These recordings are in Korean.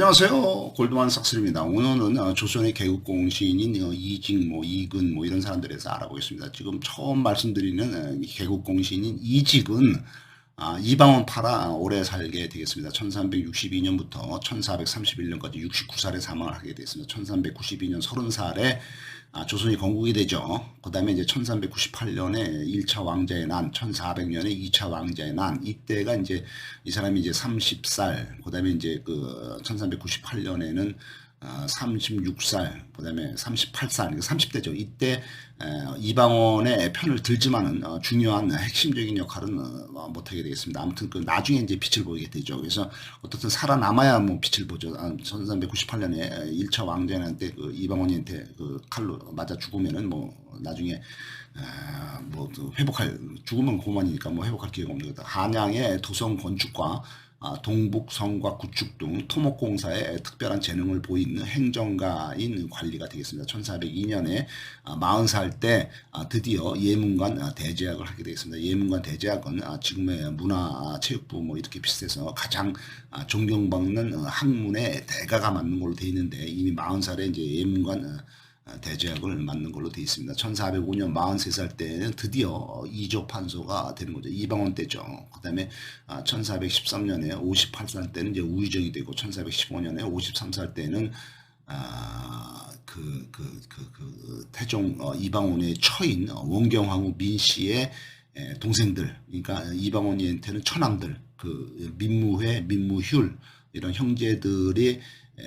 안녕하세요. 골드만 삭스입니다. 오늘은 어, 조선의 개국공신인 어, 이직, 뭐 이근, 뭐 이런 사람들에 대해서 알아보겠습니다. 지금 처음 말씀드리는 어, 이 개국공신인 이직은 아, 이방원 파라 오래 살게 되겠습니다. 1362년부터 1431년까지 69살에 사망을 하게 되었습니다. 1392년 30살에 아, 조선이 건국이 되죠. 그 다음에 이제 1398년에 1차 왕자의 난, 1400년에 2차 왕자의 난, 이때가 이제 이 사람이 이제 30살, 그 다음에 이제 그 1398년에는 어, 36살, 그 다음에 38살, 30대죠. 이때 에, 이방원의 편을 들지만은 어, 중요한 핵심적인 역할은 어, 못하게 되겠습니다. 아무튼 그 나중에 이제 빛을 보이게 되죠. 그래서 어떻든 살아남아야 뭐 빛을 보죠. 아, 1398년에 1차 왕자한테 그 이방원한테 그 칼로 맞아 죽으면은 뭐 나중에 아, 뭐그 회복할 죽으면 고만이니까 뭐 회복할 기회가 없는 거다. 한양의 도성 건축과 아, 동북 성곽 구축 등 토목공사에 특별한 재능을 보이는 행정가인 관리가 되겠습니다. 1402년에 40살 때 아, 드디어 예문관 아, 대제학을 하게 되겠습니다. 예문관 대제학은 아, 지금의 문화체육부 뭐 이렇게 비슷해서 가장 아, 존경받는 어, 학문의 대가가 맞는 걸로 되어 있는데 이미 40살에 이제 예문관 어, 어, 대제학을 맡는 걸로 되어 있습니다. 1405년 43살 때는 드디어 이조 판소가 되는 거죠. 이방원 때죠. 그 다음에 1413년에 58살 때는 이제 우의정이 되고 1415년에 53살 때는 아, 그, 그, 그, 그, 태종 어, 이방원의 처인 어, 원경황후 민씨의 에, 동생들, 그러니까 이방원이한테는 처남들, 그 민무회, 민무휼 이런 형제들이 에,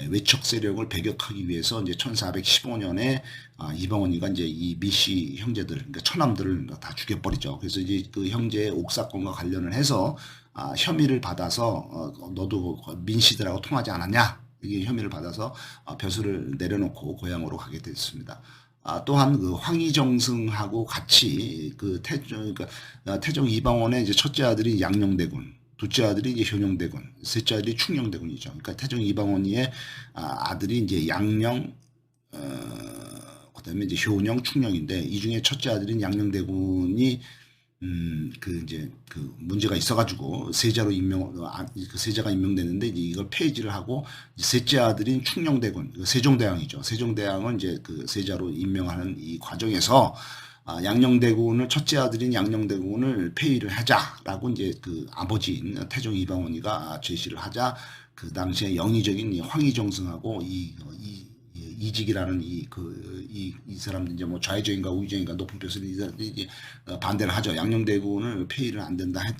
외척 세력을 배격하기 위해서 이제 1415년에 아, 이방원이가 이제 이 미씨 형제들, 그러니까 처남들을 다 죽여버리죠. 그래서 이제 그 형제의 옥사건과 관련을 해서 아, 혐의를 받아서 어, 너도 민씨들하고 통하지 않았냐? 이게 혐의를 받아서 아, 벼슬을 내려놓고 고향으로 가게 됐습니다. 아, 또한 그 황희정승하고 같이 그 태종, 그러니까 아, 태종 이방원의 이제 첫째 아들이 양녕대군, 둘째 아들이 이제 효녕대군, 셋째 아들이 충녕대군이죠. 그러니까 태종 이방원이의 아, 아들이 이제 양녕, 어, 그다음에 이제 효녕, 충녕인데 이 중에 첫째 아들인 양녕대군이 음, 그 이제 그 문제가 있어가지고 세자로 임명, 어, 아, 그 세자가 임명되는데 이제 이걸 폐지를 하고 셋째 아들인 충녕대군, 그 세종대왕이죠. 세종대왕은 이제 그 세자로 임명하는 이 과정에서 아, 양녕대군을 첫째 아들인 양녕대군을 폐위를 하자라고 이제 그 아버지인 태종 이방원이가 제시를 하자 그 당시에 영의적인 이 황희정승하고 이, 어, 이 이- 이직이라는 이 그 이 이 사람들 이제 뭐 좌의적인가 우의적인가 높은 벼슬이 이 사람들이 이제 어, 반대를 하죠. 양녕대군을 폐위를 안 된다 했,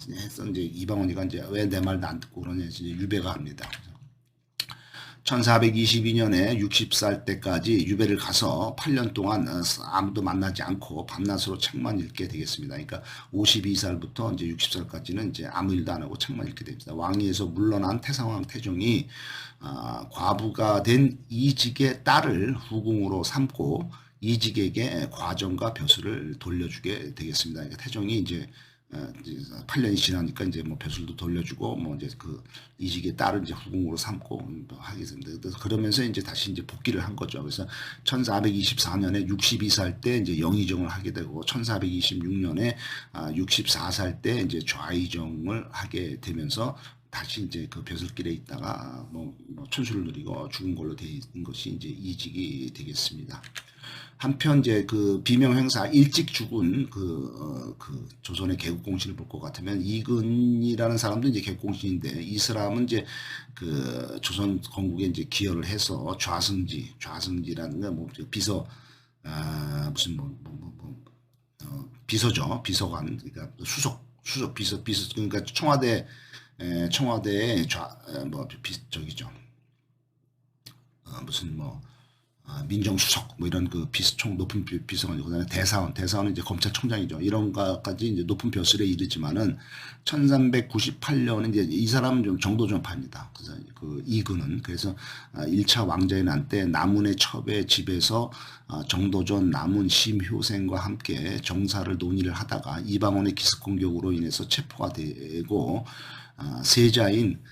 이제 이방원이가 이제 왜 내 말도 안 듣고 그러냐 이제 유배가 합니다. 1422년에 60살 때까지 유배를 가서 8년 동안 어, 아무도 만나지 않고 밤낮으로 책만 읽게 되겠습니다. 그러니까 52살부터 이제 60살까지는 이제 아무 일도 안 하고 책만 읽게 됩니다. 왕위에서 물러난 태상왕 태종이 아, 과부가 된 이직의 딸을 후궁으로 삼고 이직에게 과정과 벼슬을 돌려주게 되겠습니다. 그러니까 태종이 이제 8년이 지나니까 이제 뭐 벼슬도 돌려주고 뭐 이제 그 이직의 딸을 이제 후궁으로 삼고 또 하겠습니다. 그래서 그러면서 이제 다시 이제 복귀를 한 거죠. 그래서 1424년에 62살 때 이제 영의정을 하게 되고 1426년에 아, 64살 때 이제 좌의정을 하게 되면서 다시 이제 그 벼슬길에 있다가 뭐, 뭐 천수를 누리고 죽은 걸로 돼 있는 것이 이제 이직이 되겠습니다. 한편 이제 그 비명 행사 일찍 죽은 그, 어, 그 조선의 개국 공신을 볼 것 같으면 이근이라는 사람도 이제 개국 공신인데 이 사람은 이제 그 조선 건국에 이제 기여를 해서 좌승지 좌승지라는 건뭐 비서 아 무슨 뭐 뭐 뭐 뭐, 어, 비서죠. 비서관. 그러니까 수석 수석 비서 비서 그러니까 청와대 에, 청와대의 좌뭐 저기죠. 어, 무슨 뭐 아, 민정수석 뭐 이런 그 비서총 높은 비- 비서관 그다음에 대사원 대사원은 이제 검찰총장이죠. 이런 것까지 이제 높은 벼슬에 이르지만은 1398년은 이제 이 사람은 좀 정도 전파입니다. 그래서 그 이근은. 그래서 아, 1차 왕자의 난 때 남문의 첩의 집에서 아, 정도전 남문 심효생과 함께 정사를 논의를 하다가 이방원의 기습 공격으로 인해서 체포가 되고 아, 세자인 어,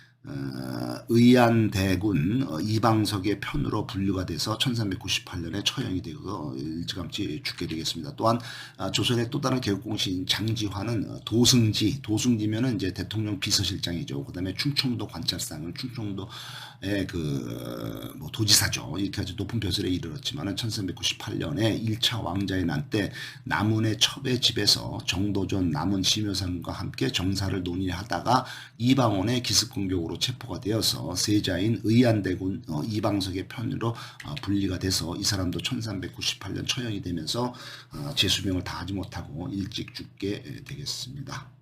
의안대군 어, 이방석의 편으로 분류가 돼서 1398년에 처형이 되고 일찌감치 죽게 되겠습니다. 또한 아, 조선의 또 다른 개국공신 장지화는 어, 도승지, 도승지면은 이제 대통령 비서실장이죠. 그다음에 충청도 관찰상은 충청도의 그 뭐 도지사죠. 이렇게 아주 높은 벼슬에 이르렀지만은 1398년에 1차 왕자의 난 때 남은의 첩의 집에서 정도전 남은 심여사님과 함께 정사를 논의하다가 이방원의 기습 공격 으로 체포가 되어서 세자인 의안대군 어, 이방석의 편으로 어, 분리가 돼서 이 사람도 1398년 처형이 되면서 어, 재수명을 다하지 못하고 일찍 죽게 되겠습니다.